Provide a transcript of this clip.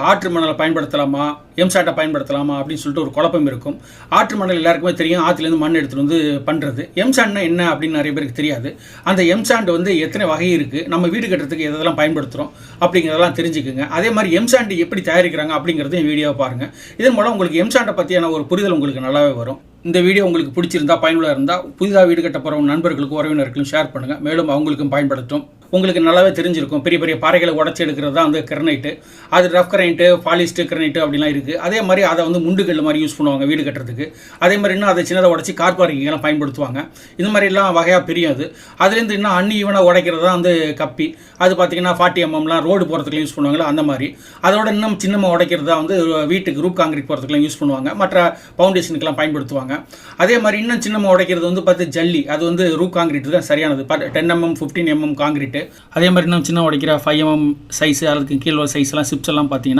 ஆற்று மணலை பயன்படுத்தலாமா? எம்சாட்டை பயன்படுத்தலாமா அப்படின்னு சொல்லிட்டு ஒரு குழப்பம் இருக்கும். ஆற்று மணல் எல்லாருக்குமே தெரியும். ஆற்றுலேருந்து மண் எடுத்துகிட்டு வந்து பண்ணுறது எம்சாண்ட்னா என்ன அப்படின்னு நிறைய பேருக்கு தெரியாது. அந்த எம்சாண்ட் வந்து எத்தனை வகை இருக்குது நம்ம வீடு கட்டுறதுக்கு எதெல்லாம் பயன்படுத்துகிறோம் அப்படிங்கிறதெல்லாம் தெரிஞ்சுக்குங்க. அதே மாதிரி எம்சாண்ட் எப்படி தயாரிக்கிறாங்க அப்படிங்கிறதையும் வீடியோவை பாருங்கள் இதன் மூலம் உங்களுக்கு எம்சாண்டை பற்றியான ஒரு புரிதல் உங்களுக்கு நல்லாவே வரும். இந்த வீடியோ உங்களுக்கு பிடிச்சிருந்தா பயனுள்ளதாக இருந்தால் புதிதாக வீடு கட்ட போகிற நண்பர்களுக்கும் உறவினர்களுக்கும் ஷேர் பண்ணுங்கள் மேலும் அவங்களுக்கும் பயன்படுத்தும். உங்களுக்கு நல்லாவே தெரிஞ்சிருக்கும். பெரிய பெரிய பாறைகளை உடச்சி எடுக்கிறது தான் வந்து கிரனைட்டு அது ரஃப் கிரனைட்டு பாலிஸ்ட்டு கிரனைட்டு அப்படிலாம் இருக்குது அதே மாதிரி அதை வந்து முண்டுகல் மாதிரி யூஸ் பண்ணுவாங்க வீடு கட்டுறதுக்கு. அதே மாதிரி இன்னும் அதை சின்னதாக உடச்சி கார் பார்க்கிங்கெல்லாம் பயன்படுத்துவாங்க. இந்த மாதிரிலாம் வகையாக பிரியும் அது. அதுலேருந்து இன்னும் அன்னி ஈவனாக உடைக்கிறது தான் வந்து கப்பி. அது பார்த்தீங்கன்னா ஃபார்ட்டி எம்எம்லாம் ரோடு போகிறதுக்குலாம் யூஸ் பண்ணுவாங்களா அந்த மாதிரி. அதோட இன்னும் சின்னமாக உடைக்கிறது தான் வந்து வீட்டுக்கு ரூப் காங்கிரீட் போகிறதுக்குலாம் யூஸ் பண்ணுவாங்க. மற்ற ஃபவுண்டேஷனுக்கெல்லாம் பயன்படுத்துவாங்க. அதே மாதிரி இன்னும் சின்னமாக உடைக்கிறது வந்து பார்த்து ஜல்லி. அது வந்து ரூப் காங்கிரீட் தான் சரியானது. Ten MM fifteen MM concrete அதே மாதிரி இன்னும் சின்ன உடைக்கிற ஃபைவ் எம்எம் சைஸ் அதுக்கு கீழே சைஸ்லாம் சிப்ஸ் எல்லாம் பார்த்தீங்கன்னா